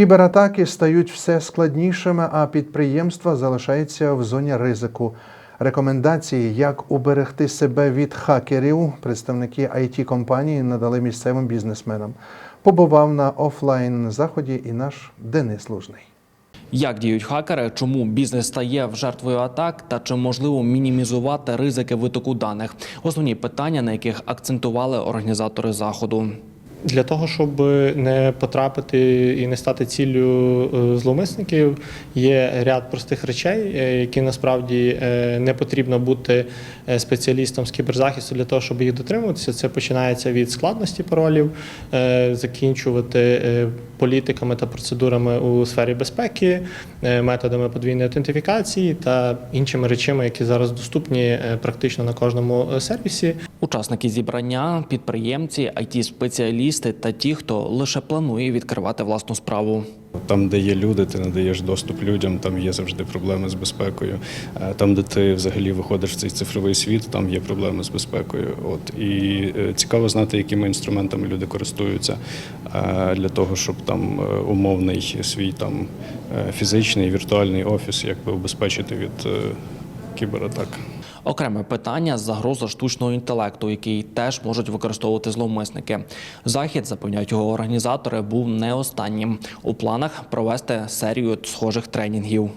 Кібератаки стають все складнішими, а підприємства залишаються в зоні ризику. Рекомендації, як уберегти себе від хакерів, представники it компанії надали місцевим бізнесменам. Побував на офлайн заході і наш Денис Лужний. Як діють хакери, чому бізнес стає жертвою атак та чи можливо мінімізувати ризики витоку даних? Основні питання, на яких акцентували організатори заходу. Для того, щоб не потрапити і не стати ціллю е, зловмисників, є ряд простих речей, е, які насправді е, не потрібно бути спеціалістом з кіберзахисту для того, щоб їх дотримуватися. Це починається від складності паролів, закінчувати політиками та процедурами у сфері безпеки, методами подвійної аутентифікації та іншими речами, які зараз доступні практично на кожному сервісі. Учасники зібрання, підприємці, it спеціалісти та ті, хто лише планує відкривати власну справу. Там, де є люди, ти надаєш доступ людям, там є завжди проблеми з безпекою. Е, Там, де ти взагалі виходиш в цей цифровий світ, там є проблеми з безпекою. От і е, цікаво знати, якими інструментами люди користуються е, для того, щоб там умовний свій там фізичний віртуальний офіс якби убезпечити від кібератак. Окреме питання загроза штучного інтелекту, який теж можуть використовувати зловмисники. Захід, запевняють його організатори, був не останнім у планах провести серію схожих тренінгів.